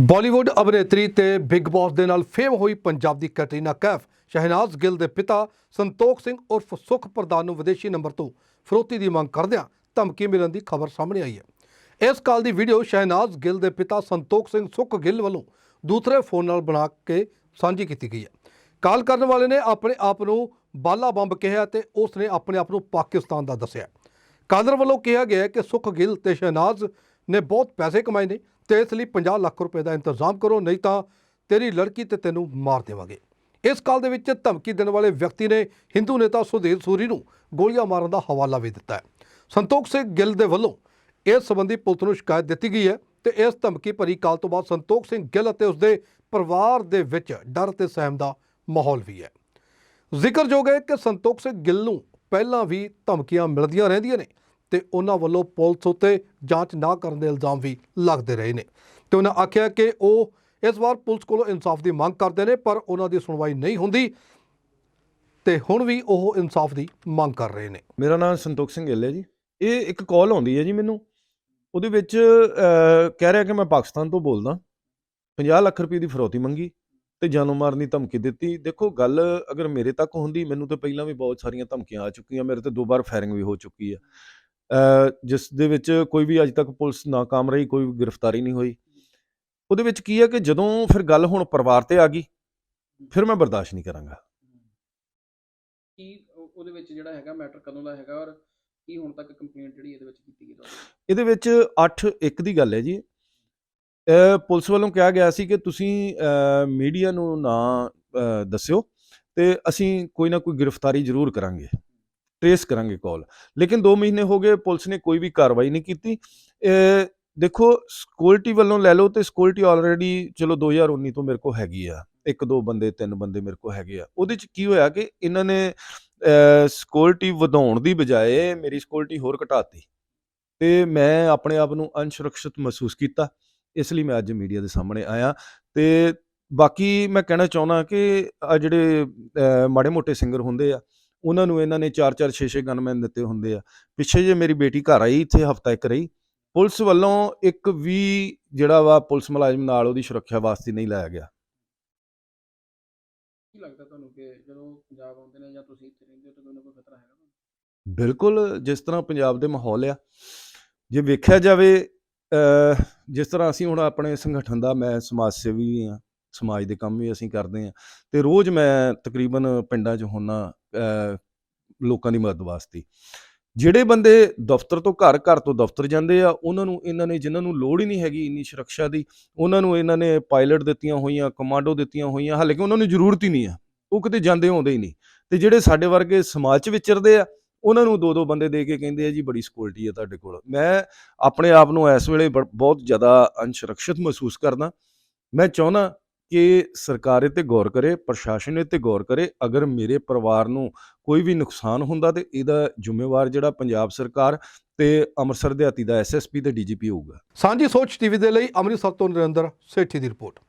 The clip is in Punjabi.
ਬਾਲੀਵੁੱਡ ਅਭਿਨੇਤਰੀ ਤੇ ਬਿਗ ਬਾਸ ਦੇ ਨਾਲ ਫੇਮ ਹੋਈ ਪੰਜਾਬ ਦੀ ਕੈਟਰੀਨਾ ਕੈਫ, ਸ਼ਹਿਨਾਜ਼ ਗਿੱਲ ਦੇ ਪਿਤਾ ਸੰਤੋਖ ਸਿੰਘ ਉਰਫ ਸੁਖ ਪ੍ਰਧਾਨ ਨੂੰ ਵਿਦੇਸ਼ੀ ਨੰਬਰ ਤੋਂ ਫਰੋਤੀ ਦੀ ਮੰਗ ਕਰਦਿਆਂ ਧਮਕੀ ਮਿਲਣ ਦੀ ਖਬਰ ਸਾਹਮਣੇ ਆਈ ਹੈ। ਇਸ ਕਾਲ ਦੀ ਵੀਡੀਓ ਸ਼ਹਿਨਾਜ਼ ਗਿੱਲ ਦੇ ਪਿਤਾ ਸੰਤੋਖ ਸਿੰਘ ਸੁਖ ਗਿੱਲ ਵੱਲੋਂ ਦੂਸਰੇ ਫੋਨ ਨਾਲ ਬਣਾ ਕੇ ਸਾਂਝੀ ਕੀਤੀ ਗਈ ਹੈ। ਕਾਲ ਕਰਨ ਵਾਲੇ ਨੇ ਆਪਣੇ ਆਪ ਨੂੰ ਬਾਲਾ ਬੰਬ ਕਿਹਾ ਤੇ ਉਸ ਨੇ ਆਪਣੇ ਆਪ ਨੂੰ ਪਾਕਿਸਤਾਨ ਦਾ ਦੱਸਿਆ। ਕਾਲਰ ਵੱਲੋਂ ਕਿਹਾ ਗਿਆ ਕਿ ਸੁਖ ਗਿੱਲ ਤੇ ਸ਼ਹਿਨਾਜ਼ ਨੇ ਬਹੁਤ ਪੈਸੇ ਕਮਾਏ ਨੇ ਤੇ ਇਸ ਲਈ 50 ਲੱਖ ਰੁਪਏ ਦਾ ਇੰਤਜ਼ਾਮ ਕਰੋ, ਨਹੀਂ ਤਾਂ ਤੇਰੀ ਲੜਕੀ ਤੇ ਤੈਨੂੰ ਮਾਰ ਦੇਵਾਂਗੇ। ਇਸ ਕਾਲ ਦੇ ਵਿੱਚ ਧਮਕੀ ਦੇਣ ਵਾਲੇ ਵਿਅਕਤੀ ਨੇ ਹਿੰਦੂ ਨੇਤਾ ਸੁਧੀਰ ਸੂਰੀ ਨੂੰ ਗੋਲੀਆਂ ਮਾਰਨ ਦਾ ਹਵਾਲਾ ਵੀ ਦਿੱਤਾ ਹੈ। ਸੰਤੋਖ ਸਿੰਘ ਗਿੱਲ ਦੇ ਵੱਲੋਂ ਇਸ ਸੰਬੰਧੀ ਪੁਲਿਸ ਨੂੰ ਸ਼ਿਕਾਇਤ ਦਿੱਤੀ ਗਈ ਹੈ ਤੇ ਇਸ ਧਮਕੀ ਭਰੀ ਕਾਲ ਤੋਂ ਬਾਅਦ ਸੰਤੋਖ ਸਿੰਘ ਗਿੱਲ ਅਤੇ ਉਸਦੇ ਪਰਿਵਾਰ ਦੇ ਵਿੱਚ ਡਰ ਤੇ ਸਹਿਮ ਦਾ ਮਾਹੌਲ ਵੀ ਹੈ। ਜ਼ਿਕਰਯੋਗ ਹੈ ਕਿ ਸੰਤੋਖ ਸਿੰਘ ਗਿੱਲ ਨੂੰ ਪਹਿਲਾਂ ਵੀ ਧਮਕੀਆਂ ਮਿਲਦੀਆਂ ਰਹਿੰਦੀਆਂ ਨੇ। ਤੇ ਉਹਨਾਂ ਵੱਲੋਂ ਪੁਲਿਸ ਉੱਤੇ ਜਾਂਚ ਨਾ ਕਰਨ ਦੇ ਇਲਜ਼ਾਮ ਵੀ ਲੱਗਦੇ ਰਹੇ ਨੇ। ਤੇ ਉਹਨਾਂ ਆਖਿਆ ਕਿ ਉਹ ਇਸ ਵਾਰ ਪੁਲਿਸ ਕੋਲੋਂ ਇਨਸਾਫ ਦੀ ਮੰਗ ਕਰਦੇ ਨੇ, ਪਰ ਉਹਨਾਂ ਦੀ ਸੁਣਵਾਈ ਨਹੀਂ ਹੁੰਦੀ ਤੇ ਹੁਣ ਵੀ ਉਹ ਇਨਸਾਫ ਦੀ ਮੰਗ ਕਰ ਰਹੇ ਨੇ। ਮੇਰਾ ਨਾਮ ਸੰਤੋਖ ਸਿੰਘ ਗਿੱਲ ਹੈ ਜੀ। ਇਹ ਇੱਕ ਕਾਲ ਆਉਂਦੀ ਹੈ ਜੀ ਮੈਨੂੰ। ਉਹਦੇ ਵਿੱਚ ਕਹਿ ਰਿਹਾ ਕਿ ਮੈਂ ਪਾਕਿਸਤਾਨ ਤੋਂ ਬੋਲਦਾ। 50 ਲੱਖ ਰੁਪਏ ਦੀ ਫਰੋਤੀ ਮੰਗੀ ਤੇ ਜਾਨੋਂ ਮਾਰਨ ਦੀ ਧਮਕੀ ਦਿੱਤੀ। ਦੇਖੋ, ਗੱਲ ਅਗਰ ਮੇਰੇ ਤੱਕ ਹੁੰਦੀ, ਮੈਨੂੰ ਤਾਂ ਪਹਿਲਾਂ ਵੀ ਬਹੁਤ ਸਾਰੀਆਂ ਧਮਕੀਆਂ ਆ ਚੁੱਕੀਆਂ। ਮੇਰੇ ਤੇ ਦੋ ਵਾਰ ਫਾਇਰਿੰਗ ਵੀ ਹੋ ਚੁੱਕੀ ਹੈ ਜਿਸ ਦੇ ਵਿੱਚ ਕੋਈ ਵੀ ਅੱਜ ਤੱਕ ਪੁਲਿਸ ਨਾਕਾਮ ਰਹੀ ਕੋਈ ਗ੍ਰਿਫਤਾਰੀ ਨਹੀਂ ਹੋਈ। ਉਹਦੇ ਵਿੱਚ ਕੀ ਹੈ ਕਿ ਜਦੋਂ ਫਿਰ ਗੱਲ ਹੁਣ ਪਰਿਵਾਰ ਤੇ ਆ ਗਈ ਫਿਰ ਮੈਂ ਬਰਦਾਸ਼ਤ ਨਹੀਂ ਕਰਾਂਗਾ। ਕੀ ਉਹਦੇ ਵਿੱਚ ਜਿਹੜਾ ਹੈਗਾ ਮੈਟਰ ਕਦੋਂ ਦਾ ਹੈਗਾ ਔਰ ਕੀ ਹੁਣ ਤੱਕ ਕੰਪਲੇਂਟ ਜਿਹੜੀ ਇਹਦੇ ਵਿੱਚ ਕੀਤੀ ਗਈ ਤੁਹਾਡੀ? ਇਹਦੇ ਵਿੱਚ 8 1 ਦੀ ਗੱਲ ਹੈ ਜੀ। ਪੁਲਿਸ ਵੱਲੋਂ ਕਿਹਾ ਗਿਆ ਸੀ ਕਿ ਤੁਸੀਂ ਮੀਡੀਆ ਨੂੰ ਨਾ ਦੱਸਿਓ ਤੇ ਅਸੀਂ ਕੋਈ ਨਾ ਕੋਈ ਗ੍ਰਿਫਤਾਰੀ ਜ਼ਰੂਰ ਕਰਾਂਗੇ। ਟ੍ਰੇਸ ਕਰਾਂਗੇ ਕਾਲ। ਲੇਕਿਨ 2 ਮਹੀਨੇ ਹੋ ਗਏ, ਪੁਲਿਸ ਨੇ ਕੋਈ ਵੀ ਕਾਰਵਾਈ ਨਹੀਂ ਕੀਤੀ। ਦੇਖੋ ਸਕਿਉਰਟੀ ਵੱਲੋਂ ਲੈ ਲਓ ਤੇ ਸਕਿਉਰਟੀ ਆਲਰੇਡੀ ਚਲੋ 2019 ਤੋਂ ਮੇਰੇ ਕੋਲ ਹੈਗੀ ਆ। ਇੱਕ, ਦੋ ਬੰਦੇ, ਤਿੰਨ ਬੰਦੇ ਮੇਰੇ ਕੋਲ ਹੈਗੇ ਆ। ਉਹਦੇ ਚ ਕੀ ਹੋਇਆ ਕਿ ਇਹਨਾਂ ਨੇ ਸਕਿਉਰਟੀ ਵਧਾਉਣ ਦੀ ਬਜਾਏ ਮੇਰੀ ਸਕਿਉਰਟੀ ਹੋਰ ਘਟਾਤੀ। ਤੇ ਮੈਂ ਆਪਣੇ ਆਪ ਨੂੰ ਅਨਸੁਰੱਖਿਅਤ ਮਹਿਸੂਸ ਕੀਤਾ। ਇਸ ਲਈ ਮੈਂ ਅੱਜ ਮੀਡੀਆ ਦੇ ਸਾਹਮਣੇ ਆਇਆ। ਤੇ ਬਾਕੀ ਮੈਂ ਕਹਿਣਾ ਚਾਹੁੰਦਾ ਕਿ ਆ ਜਿਹੜੇ ਮਾੜੇ ਮੋਟੇ ਸਿੰਗਰ ਹੁੰਦੇ ਆ ਉਹਨਾਂ ਨੂੰ ਇਹਨਾਂ ਨੇ 4-4 6-6 ਗਨਮੈਨ ਦਿੱਤੇ ਹੁੰਦੇ ਆ। ਪਿੱਛੇ ਜੇ ਮੇਰੀ ਬੇਟੀ ਘਰ ਆਈ ਇੱਥੇ ਹਫਤਾ ਇੱਕ ਰਹੀ ਪੁਲਿਸ ਵੱਲੋਂ ਇੱਕ ਵੀ ਜਿਹੜਾ ਵਾ ਪੁਲਿਸ ਮੁਲਾਜ਼ਮ ਨਾਲ ਉਹਦੀ ਸੁਰੱਖਿਆ ਵਾਸਤੇ ਨਹੀਂ ਲਾਇਆ ਗਿਆ। ਕੀ ਲੱਗਦਾ ਤੁਹਾਨੂੰ ਕਿ ਜਦੋਂ ਪੰਜਾਬ ਆਉਂਦੇ ਨੇ ਜਾਂ ਤੁਸੀਂ ਇੱਥੇ ਰਹਿੰਦੇ ਹੋ ਤਾਂ ਕੋਈ ਨਾ ਕੋਈ ਖਤਰਾ ਹੈਗਾ ਤੁਹਾਨੂੰ? ਬਿਲਕੁਲ ਜਿਸ ਤਰ੍ਹਾਂ ਪੰਜਾਬ ਦੇ ਮਾਹੌਲ ਆ। ਜੇ ਵੇਖਿਆ ਜਾਵੇ ਜਿਸ ਤਰ੍ਹਾਂ ਅਸੀਂ ਹੁਣ ਆਪਣੇ ਸੰਗਠਨ ਦਾ ਮੈਂ ਸਮਾਜ ਸੇਵੀ ਹਾਂ ਸਮਾਜ ਦੇ ਕੰਮ ਵੀ ਅਸੀਂ ਕਰਦੇ ਹਾਂ। ਤੇ ਰੋਜ਼ ਮੈਂ ਤਕਰੀਬਨ ਪਿੰਡਾਂ 'ਚ ਹੁੰਨਾ ਲੋਕਾਂ ਦੀ ਮਦਦ ਵਾਸਤੇ। ਜਿਹੜੇ ਬੰਦੇ ਦਫ਼ਤਰ ਤੋਂ ਘਰ ਘਰ ਤੋਂ ਦਫ਼ਤਰ ਜਾਂਦੇ ਆ, ਉਹਨਾਂ ਨੂੰ, ਇਹਨਾਂ ਨੇ, ਜਿਨ੍ਹਾਂ ਨੂੰ ਲੋੜ ਹੀ ਨਹੀਂ ਹੈਗੀ ਇੰਨੀ ਸੁਰੱਖਿਆ ਦੀ, ਉਹਨਾਂ ਨੂੰ ਇਹਨਾਂ ਨੇ ਪਾਇਲਟ ਦਿੱਤੀਆਂ ਹੋਈਆਂ, ਕਮਾਂਡੋ ਦਿੱਤੀਆਂ ਹੋਈਆਂ ਹਾਲਾਂਕਿ ਉਹਨਾਂ ਨੂੰ ਜ਼ਰੂਰਤ ਹੀ ਨਹੀਂ ਆ। ਉਹ ਕਿਤੇ ਜਾਂਦੇ ਆਉਂਦੇ ਹੀ ਨਹੀਂ। ਤੇ ਜਿਹੜੇ ਸਾਡੇ ਵਰਗੇ ਸਮਾਜ 'ਚ ਵਿਚਰਦੇ ਆ, ਉਹਨਾਂ ਨੂੰ ਦੋ ਦੋ ਬੰਦੇ ਦੇ ਕੇ ਕਹਿੰਦੇ ਆ, ਜੀ, ਬੜੀ ਸਿਕਿਉਰਿਟੀ ਹੈ ਤੁਹਾਡੇ ਕੋਲ। ਮੈਂ ਆਪਣੇ ਆਪ ਨੂੰ ਇਸ ਵੇਲੇ ਬ- ਬਹੁਤ ਜ਼ਿਆਦਾ ਅਨਸੁਰੱਖਿਅਤ ਮਹਿਸੂਸ ਕਰਦਾ। ਮੈਂ ਚਾਹੁੰਦਾ ਕਿ ਸਰਕਾਰ ਇਹ ਤੇ ਗੌਰ ਕਰੇ, ਪ੍ਰਸ਼ਾਸਨ ਇਹ ਤੇ ਗੌਰ ਕਰੇ, ਅਗਰ ਮੇਰੇ ਪਰਿਵਾਰ ਨੂੰ ਕੋਈ ਵੀ ਨੁਕਸਾਨ ਹੁੰਦਾ ਤੇ ਇਹਦਾ ਜ਼ਿੰਮੇਵਾਰ ਜਿਹੜਾ ਪੰਜਾਬ ਸਰਕਾਰ ਤੇ ਅੰਮ੍ਰਿਤਸਰ ਦਿਹਾਤੀ ਦਾ ਐਸਐਸਪੀ ਤੇ ਡੀਜੀਪੀ ਹੋਊਗਾ। ਸਾਂਝੀ ਸੋਚ ਟੀਵੀ ਦੇ ਲਈ ਅੰਮ੍ਰਿਤਸਰ ਤੋਂ ਨਰਿੰਦਰ ਸੇਠੀ ਦੀ ਰਿਪੋਰਟ।